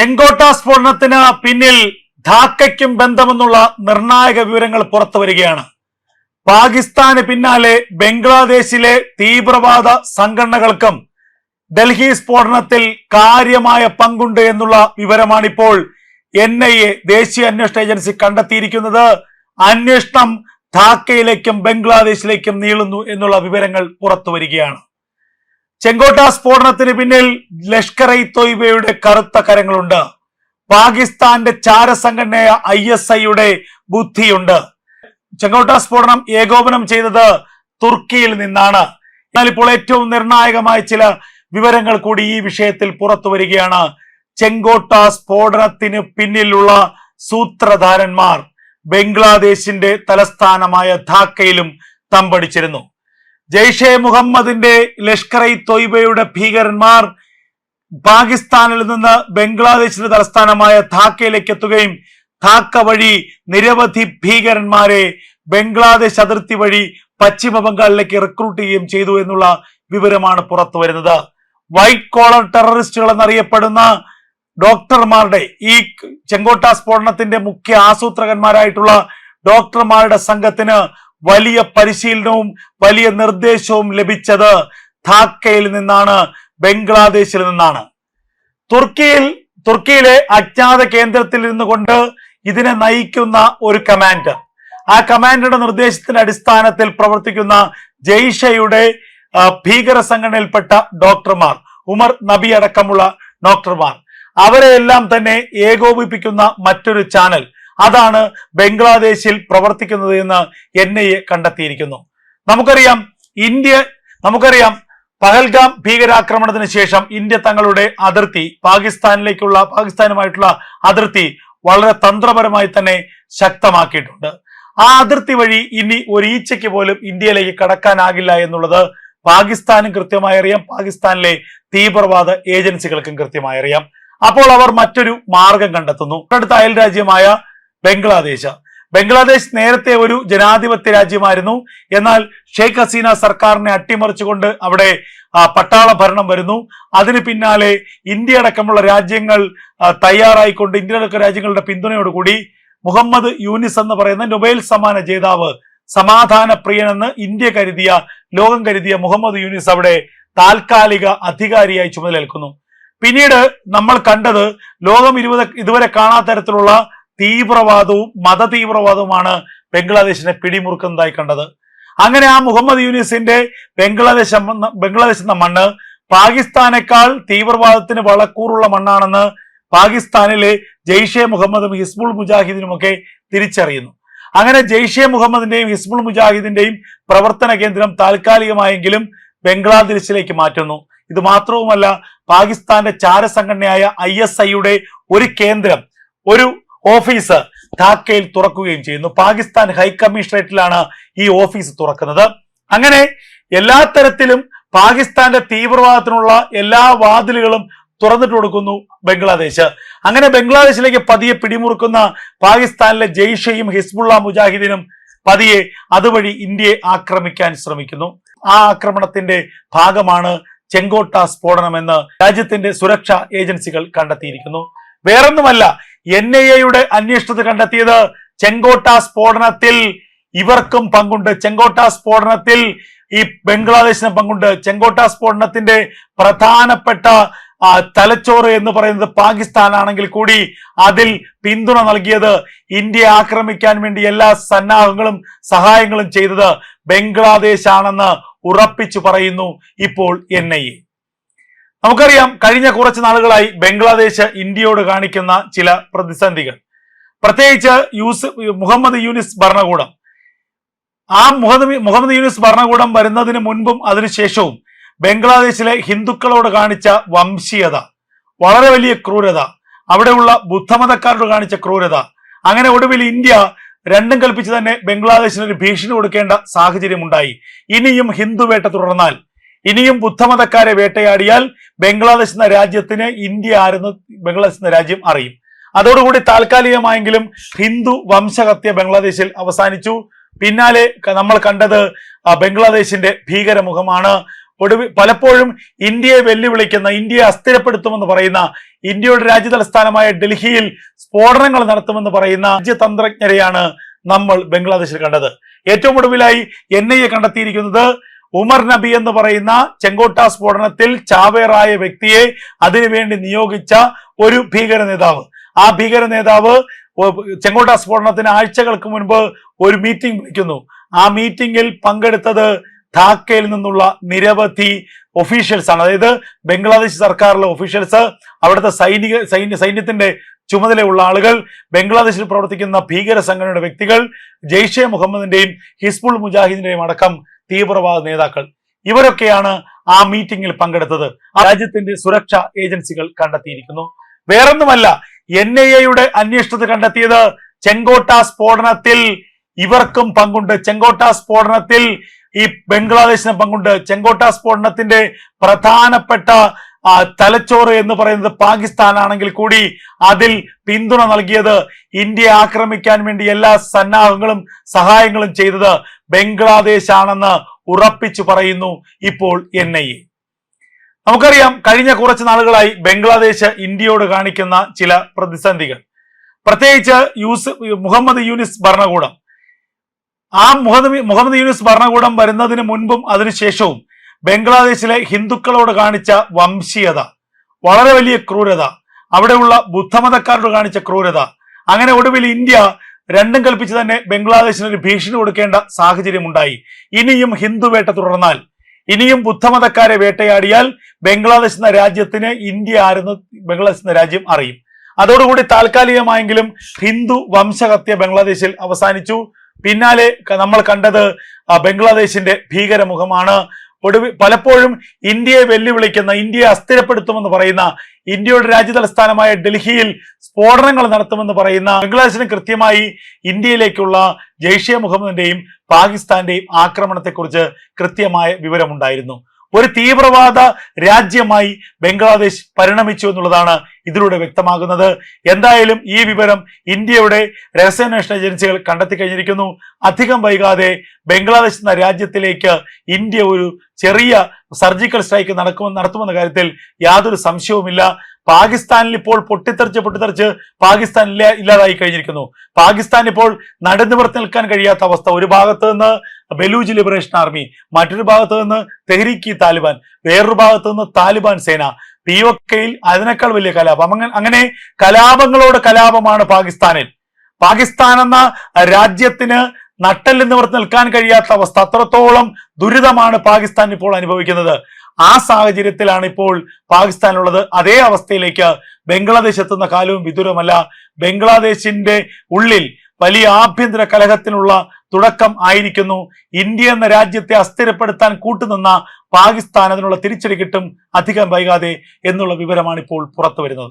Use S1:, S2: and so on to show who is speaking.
S1: ചെങ്കോട്ട സ്ഫോടനത്തിന് പിന്നിൽ ധാക്കയ്ക്കും ബന്ധമെന്നുള്ള നിർണായക വിവരങ്ങൾ പുറത്തു വരികയാണ്. പാകിസ്ഥാന് പിന്നാലെ ബംഗ്ലാദേശിലെ തീവ്രവാദ സംഘടനകൾക്കും ഡൽഹി സ്ഫോടനത്തിൽ കാര്യമായ പങ്കുണ്ട് എന്നുള്ള വിവരമാണിപ്പോൾ എൻ ഐ എ ദേശീയ അന്വേഷണ ഏജൻസി കണ്ടെത്തിയിരിക്കുന്നത്. അന്വേഷണം ധാക്കയിലേക്കും ബംഗ്ലാദേശിലേക്കും നീളുന്നു എന്നുള്ള വിവരങ്ങൾ പുറത്തു വരികയാണ്. ചെങ്കോട്ട സ്ഫോടനത്തിന് പിന്നിൽ ലഷ്കർ ഇ തൊയ്ബയുടെ കറുത്ത കരങ്ങളുണ്ട്. പാകിസ്ഥാന്റെ ചാരസംഘടനയായ ഐ എസ് ഐയുടെ ബുദ്ധിയുണ്ട്. ചെങ്കോട്ട സ്ഫോടനം ഏകോപനം ചെയ്തത് തുർക്കിയിൽ നിന്നാണ്. എന്നാൽ ഇപ്പോൾ ഏറ്റവും നിർണായകമായ ചില വിവരങ്ങൾ കൂടി ഈ വിഷയത്തിൽ പുറത്തു വരികയാണ്. ചെങ്കോട്ട സ്ഫോടനത്തിന് പിന്നിലുള്ള സൂത്രധാരന്മാർ ബംഗ്ലാദേശിന്റെ തലസ്ഥാനമായ ധാക്കയിലും തമ്പടിച്ചിരുന്നു. ജെയ്ഷെ മുഹമ്മദിന്റെ ലഷ്കർ ഇ തൊയ്ബയുടെ ഭീകരന്മാർ പാകിസ്ഥാനിൽ നിന്ന് ബംഗ്ലാദേശിന്റെ തലസ്ഥാനമായ ധാക്കയിലേക്ക് എത്തുകയും ധാക്ക വഴി നിരവധി ഭീകരന്മാരെ ബംഗ്ലാദേശ് അതിർത്തി വഴി പശ്ചിമ ബംഗാളിലേക്ക് റിക്രൂട്ട് ചെയ്യുകയും ചെയ്തു എന്നുള്ള വിവരമാണ് പുറത്തു വരുന്നത്. വൈറ്റ് കോളർ ടെററിസ്റ്റുകൾ എന്നറിയപ്പെടുന്ന ഡോക്ടർമാരുടെ ഈ ചെങ്കോട്ട സ്ഫോടനത്തിന്റെ മുഖ്യ ആസൂത്രകന്മാരായിട്ടുള്ള ഡോക്ടർമാരുടെ സംഘത്തിന് വലിയ പരിശീലനവും വലിയ നിർദ്ദേശവും ലഭിച്ചത് ധാക്കയിൽ നിന്നാണ് ബംഗ്ലാദേശിൽ നിന്നാണ്. തുർക്കിയിൽ തുർക്കിയിലെ അജ്ഞാത കേന്ദ്രത്തിൽ നിന്നുകൊണ്ട് ഇതിനെ നയിക്കുന്ന ഒരു കമാൻഡർ ആ കമാൻഡറുടെ നിർദ്ദേശത്തിന്റെ അടിസ്ഥാനത്തിൽ പ്രവർത്തിക്കുന്ന ജയ്ഷയുടെ ഭീകര സംഘടനയിൽപ്പെട്ട ഡോക്ടർമാർ ഉമർ നബി അടക്കമുള്ള ഡോക്ടർമാർ. അവരെയെല്ലാം തന്നെ ഏകോപിപ്പിക്കുന്ന മറ്റൊരു ചാനൽ അതാണ് ബംഗ്ലാദേശിൽ പ്രവർത്തിക്കുന്നത് എന്ന് എൻ ഐ എ കണ്ടെത്തിയിരിക്കുന്നു. നമുക്കറിയാം ഇന്ത്യ നമുക്കറിയാം പഹൽഗാം ഭീകരാക്രമണത്തിന് ശേഷം ഇന്ത്യ തങ്ങളുടെ അതിർത്തി പാകിസ്ഥാനിലേക്കുള്ള പാകിസ്ഥാനുമായിട്ടുള്ള അതിർത്തി വളരെ തന്ത്രപരമായി തന്നെ ശക്തമാക്കിയിട്ടുണ്ട്. ആ അതിർത്തി വഴി ഇനി ഒരു ഈച്ചയ്ക്ക് പോലും ഇന്ത്യയിലേക്ക് കടക്കാനാകില്ല എന്നുള്ളത് പാകിസ്ഥാനും കൃത്യമായി അറിയാം. പാകിസ്ഥാനിലെ തീവ്രവാദ ഏജൻസികൾക്കും കൃത്യമായി അറിയാം. അപ്പോൾ അവർ മറ്റൊരു മാർഗം കണ്ടെത്തുന്നു. അടുത്ത അയൽ രാജ്യമായ ബംഗ്ലാദേശ്. ബംഗ്ലാദേശ് നേരത്തെ ഒരു ജനാധിപത്യ രാജ്യമായിരുന്നു. എന്നാൽ ഷെയ്ഖ് ഹസീന സർക്കാരിനെ അട്ടിമറിച്ചുകൊണ്ട് അവിടെ പട്ടാള ഭരണം വരുന്നു. അതിന് പിന്നാലെ ഇന്ത്യ അടക്കമുള്ള രാജ്യങ്ങൾ തയ്യാറായിക്കൊണ്ട് ഇന്ത്യ അടക്കം രാജ്യങ്ങളുടെ പിന്തുണയോടുകൂടി മുഹമ്മദ് യൂനിസ് എന്ന് പറയുന്ന നൊബേൽ സമ്മാന ജേതാവ് സമാധാന പ്രിയനെന്ന് ഇന്ത്യ കരുതിയ ലോകം കരുതിയ മുഹമ്മദ് യൂനിസ് അവിടെ താൽക്കാലിക അധികാരിയായി ചുമതലേൽക്കുന്നു പിന്നീട് നമ്മൾ കണ്ടത് ലോകം ഇരുപത് ഇതുവരെ കാണാത്ത തരത്തിലുള്ള തീവ്രവാദവും മത തീവ്രവാദവുമാണ് ബംഗ്ലാദേശിനെ പിടിമുറുക്കുന്നതായി കണ്ടത്. അങ്ങനെ ആ മുഹമ്മദ് യൂനിസിന്റെ ബംഗ്ലാദേശ് ബംഗ്ലാദേശ് എന്ന മണ്ണ് പാകിസ്ഥാനേക്കാൾ തീവ്രവാദത്തിന് വളക്കൂറുള്ള മണ്ണാണെന്ന് പാകിസ്ഥാനിലെ ജെയ്ഷെ മുഹമ്മദും ഹിസ്ബുൾ മുജാഹിദിനുമൊക്കെ തിരിച്ചറിയുന്നു. അങ്ങനെ ജെയ്ഷെ മുഹമ്മദിന്റെയും ഹിസ്ബുൾ മുജാഹിദിന്റെയും പ്രവർത്തന കേന്ദ്രം താൽക്കാലികമായെങ്കിലും ബംഗ്ലാദേശിലേക്ക് മാറ്റുന്നു. ഇത് മാത്രവുമല്ല പാകിസ്ഥാന്റെ ചാരസംഘടനയായ ഐ എസ് ഐയുടെ ഒരു കേന്ദ്രം ഒരു ഓഫീസ് ധാക്കയിൽ തുറക്കുകയും ചെയ്യുന്നു. പാകിസ്ഥാൻ ഹൈക്കമ്മീഷണറേറ്റിലാണ് ഈ ഓഫീസ് തുറക്കുന്നത്. അങ്ങനെ എല്ലാ തരത്തിലും പാകിസ്ഥാന്റെ തീവ്രവാദത്തിനുള്ള എല്ലാ വാതിലുകളും തുറന്നിട്ട് കൊടുക്കുന്നു ബംഗ്ലാദേശ്. അങ്ങനെ ബംഗ്ലാദേശിലേക്ക് പതിയെ പിടിമുറുക്കുന്ന പാകിസ്ഥാനിലെ ജെയ്ഷയും ഹിസ്ബുള്ള മുജാഹിദിനും പതിയെ അതുവഴി ഇന്ത്യയെ ആക്രമിക്കാൻ ശ്രമിക്കുന്നു. ആ ആക്രമണത്തിന്റെ ഭാഗമാണ് ചെങ്കോട്ട സ്ഫോടനമെന്ന് രാജ്യത്തിന്റെ സുരക്ഷാ ഏജൻസികൾ കണ്ടെത്തിയിരിക്കുന്നു. വേറൊന്നുമല്ല എൻ ഐ എയുടെ അന്വേഷണത്തിൽ കണ്ടെത്തിയത് ചെങ്കോട്ട സ്ഫോടനത്തിൽ ഇവർക്കും പങ്കുണ്ട്. ചെങ്കോട്ട സ്ഫോടനത്തിൽ ഈ ബംഗ്ലാദേശിന് പങ്കുണ്ട്. ചെങ്കോട്ട സ്ഫോടനത്തിന്റെ പ്രധാനപ്പെട്ട തലച്ചോറ് എന്ന് പറയുന്നത് പാകിസ്ഥാൻ ആണെങ്കിൽ കൂടി അതിൽ പിന്തുണ നൽകിയത് ഇന്ത്യയെ ആക്രമിക്കാൻ വേണ്ടി എല്ലാ സന്നാഹങ്ങളും സഹായങ്ങളും ചെയ്തത് ബംഗ്ലാദേശ് ആണെന്ന് ഉറപ്പിച്ചു പറയുന്നു ഇപ്പോൾ എൻ നമുക്കറിയാം കഴിഞ്ഞ കുറച്ച് നാളുകളായി ബംഗ്ലാദേശ് ഇന്ത്യയോട് കാണിക്കുന്ന ചില പ്രതിസന്ധികൾ. പ്രത്യേകിച്ച് യൂസ് മുഹമ്മദ് യൂനിസ് ഭരണകൂടം. ആ മുഹമ്മദ് മുഹമ്മദ് യൂനിസ് ഭരണകൂടം വരുന്നതിന് മുൻപും അതിനുശേഷവും ബംഗ്ലാദേശിലെ ഹിന്ദുക്കളോട് കാണിച്ച വംശീയത വളരെ വലിയ ക്രൂരത അവിടെയുള്ള ബുദ്ധമതക്കാരോട് കാണിച്ച ക്രൂരത അങ്ങനെ ഒടുവിൽ ഇന്ത്യ രണ്ടും കൽപ്പിച്ച് തന്നെ ബംഗ്ലാദേശിന് ഒരു ഭീഷണി കൊടുക്കേണ്ട സാഹചര്യം ഉണ്ടായി ഇനിയും ഹിന്ദുവേട്ട തുടർന്നാൽ ഇനിയും ബുദ്ധമതക്കാരെ വേട്ടയാടിയാൽ ബംഗ്ലാദേശ് എന്ന രാജ്യത്തിന് ഇന്ത്യ ആരെന്ന് ബംഗ്ലാദേശ് എന്ന രാജ്യം അറിയും. അതോടുകൂടി താൽക്കാലികമായെങ്കിലും ഹിന്ദു വംശഹത്യ ബംഗ്ലാദേശിൽ അവസാനിച്ചു. പിന്നാലെ നമ്മൾ കണ്ടത് ബംഗ്ലാദേശിന്റെ ഭീകരമുഖമാണ്. ഒടുവിൽ പലപ്പോഴും ഇന്ത്യയെ വെല്ലുവിളിക്കുന്ന ഇന്ത്യയെ അസ്ഥിരപ്പെടുത്തുമെന്ന് പറയുന്ന ഇന്ത്യയുടെ രാജ്യതലസ്ഥാനമായ ഡൽഹിയിൽ സ്ഫോടനങ്ങൾ നടത്തുമെന്ന് പറയുന്ന രാജ്യതന്ത്രജ്ഞരെയാണ് നമ്മൾ ബംഗ്ലാദേശിൽ കണ്ടത്. ഏറ്റവും ഒടുവിലായി എൻ ഐ എ കണ്ടെത്തിയിരിക്കുന്നത് ഉമർ നബി എന്ന് പറയുന്ന ചെങ്കോട്ട സ്ഫോടനത്തിൽ ചാവേറായ വ്യക്തിയെ അതിനുവേണ്ടി നിയോഗിച്ച ഒരു ഭീകര നേതാവ്. ആ ഭീകര നേതാവ് ചെങ്കോട്ട സ്ഫോടനത്തിന് ആഴ്ചകൾക്ക് മുൻപ് ഒരു മീറ്റിംഗ് വിളിക്കുന്നു. ആ മീറ്റിംഗിൽ പങ്കെടുത്തത് ധാക്കയിൽ നിന്നുള്ള നിരവധി ഒഫീഷ്യൽസ് ആണ് അതായത് ബംഗ്ലാദേശ് സർക്കാരിലെ ഒഫീഷ്യൽസ് അവിടുത്തെ സൈനിക സൈന്യ സൈന്യത്തിന്റെ ചുമതലയുള്ള ആളുകൾ ബംഗ്ലാദേശിൽ പ്രവർത്തിക്കുന്ന ഭീകര സംഘടനയുടെ വ്യക്തികൾ ജെയ്ഷെ മുഹമ്മദിന്റെയും ഹിസ്ബുൾ മുജാഹിദിന്റെയും അടക്കം തീവ്രവാദ നേതാക്കൾ. ഇവരൊക്കെയാണ് ആ മീറ്റിംഗിൽ പങ്കെടുത്തത്. രാജ്യത്തിന്റെ സുരക്ഷാ ഏജൻസികൾ കണ്ടെത്തിയിരിക്കുന്നു. വേറൊന്നുമല്ല എൻ ഐ എയുടെ അന്വേഷണത്തിൽ കണ്ടെത്തിയത് ചെങ്കോട്ട സ്ഫോടനത്തിൽ ഇവർക്കും പങ്കുണ്ട്. ചെങ്കോട്ട സ്ഫോടനത്തിൽ ഈ ബംഗ്ലാദേശിന് പങ്കുണ്ട്. ചെങ്കോട്ട സ്ഫോടനത്തിന്റെ പ്രധാനപ്പെട്ട തലച്ചോറ് എന്ന് പറയുന്നത് പാകിസ്ഥാൻ ആണെങ്കിൽ കൂടി അതിൽ പിന്തുണ നൽകിയത് ഇന്ത്യ ആക്രമിക്കാൻ വേണ്ടി എല്ലാ സന്നാഹങ്ങളും സഹായങ്ങളും ചെയ്തത് ബംഗ്ലാദേശ് ആണെന്ന് ഉറപ്പിച്ചു പറയുന്നു ഇപ്പോൾ എൻ ഐ എ നമുക്കറിയാം കഴിഞ്ഞ കുറച്ച് നാളുകളായി ബംഗ്ലാദേശ് ഇന്ത്യയോട് കാണിക്കുന്ന ചില പ്രതിസന്ധികൾ. പ്രത്യേകിച്ച് യൂസ് മുഹമ്മദ് യൂനിസ് ഭരണകൂടം. ആ മുഹമ്മദ് മുഹമ്മദ് യൂനിസ് ഭരണകൂടം വരുന്നതിന് മുൻപും അതിനുശേഷവും ബംഗ്ലാദേശിലെ ഹിന്ദുക്കളോട് കാണിച്ച വംശീയത വളരെ വലിയ ക്രൂരത അവിടെയുള്ള ബുദ്ധമതക്കാരോട് കാണിച്ച ക്രൂരത അങ്ങനെ ഒടുവിൽ ഇന്ത്യ രണ്ടും കൽപ്പിച്ച് തന്നെ ബംഗ്ലാദേശിന് ഒരു ഭീഷണി കൊടുക്കേണ്ട സാഹചര്യം ഉണ്ടായി ഇനിയും ഹിന്ദു വേട്ട തുടർന്നാൽ ഇനിയും ബുദ്ധമതക്കാരെ വേട്ടയാടിയാൽ ബംഗ്ലാദേശ് എന്ന രാജ്യത്തിന് ഇന്ത്യ ആരെന്ന് ബംഗ്ലാദേശ് എന്ന രാജ്യം അറിയും. അതോടുകൂടി താൽക്കാലികമായെങ്കിലും ഹിന്ദു വംശഹത്യ ബംഗ്ലാദേശിൽ അവസാനിച്ചു. പിന്നാലെ നമ്മൾ കണ്ടത് ബംഗ്ലാദേശിന്റെ ഭീകരമുഖമാണ് പലപ്പോഴും ഇന്ത്യയെ വെല്ലുവിളിക്കുന്ന ഇന്ത്യയെ അസ്ഥിരപ്പെടുത്തുമെന്ന് പറയുന്ന ഇന്ത്യയുടെ രാജ്യതലസ്ഥാനമായ ഡൽഹിയിൽ സ്ഫോടനങ്ങൾ നടത്തുമെന്ന് പറയുന്ന ബംഗ്ലാദേശിന് കൃത്യമായി ഇന്ത്യയിലേക്കുള്ള ജെയ്ഷെ മുഹമ്മദിന്റെയും പാകിസ്ഥാന്റെയും ആക്രമണത്തെക്കുറിച്ച് കൃത്യമായ വിവരമുണ്ടായിരുന്നു. ഒരു തീവ്രവാദ രാജ്യമായി ബംഗ്ലാദേശ് പരിണമിച്ചു എന്നുള്ളതാണ് ഇതിലൂടെ വ്യക്തമാകുന്നത്. എന്തായാലും ഈ വിവരം ഇന്ത്യയുടെ രഹസ്യാന്വേഷണ ഏജൻസികൾ കണ്ടെത്തി കഴിഞ്ഞിരിക്കുന്നു അധികം വൈകാതെ ബംഗ്ലാദേശ് എന്ന രാജ്യത്തിലേക്ക് ഇന്ത്യ ഒരു ചെറിയ സർജിക്കൽ സ്ട്രൈക്ക് നടക്കുമെന്ന് നടത്തുമെന്ന കാര്യത്തിൽ യാതൊരു സംശയവുമില്ല. പാകിസ്ഥാനിൽ ഇപ്പോൾ പൊട്ടിത്തെറിച്ച് പൊട്ടിത്തെറിച്ച് പാകിസ്ഥാൻ ഇല്ല ഇല്ലാതായി കഴിഞ്ഞിരിക്കുന്നു. പാകിസ്ഥാൻ ഇപ്പോൾ നടന്നുപുറത്ത് നിൽക്കാൻ കഴിയാത്ത അവസ്ഥ. ഒരു ഭാഗത്ത് നിന്ന് ബലൂജ് ലിബറേഷൻ ആർമി മറ്റൊരു ഭാഗത്ത് നിന്ന് തെഹ്രീക്ക് താലിബാൻ വേറൊരു ഭാഗത്ത് നിന്ന് താലിബാൻ സേന. പി ഒ കെയിൽ അതിനേക്കാൾ വലിയ കലാപം. അങ്ങനെ അങ്ങനെ കലാപങ്ങളോട് കലാപമാണ് പാകിസ്ഥാനിൽ. പാകിസ്ഥാൻ എന്ന രാജ്യത്തിന് നട്ടൽ നിന്ന് നിൽക്കാൻ കഴിയാത്ത അവസ്ഥ. അത്രത്തോളം ദുരിതമാണ് പാകിസ്ഥാൻ ഇപ്പോൾ അനുഭവിക്കുന്നത്. ആ സാഹചര്യത്തിലാണ് ഇപ്പോൾ പാകിസ്ഥാനുള്ളത്. അതേ അവസ്ഥയിലേക്ക് ബംഗ്ലാദേശ് എത്തുന്ന കാലവും വിദൂരമല്ല. ബംഗ്ലാദേശിന്റെ ഉള്ളിൽ വലിയ ആഭ്യന്തര കലഹത്തിനുള്ള തുടക്കം ആയിരിക്കുന്നു. ഇന്ത്യ എന്ന രാജ്യത്തെ അസ്ഥിരപ്പെടുത്താൻ കൂട്ടുനിന്ന പാകിസ്ഥാൻ അതിനുള്ള തിരിച്ചടി കിട്ടും അധികം വൈകാതെ എന്നുള്ള വിവരമാണ് ഇപ്പോൾ പുറത്തു വരുന്നത്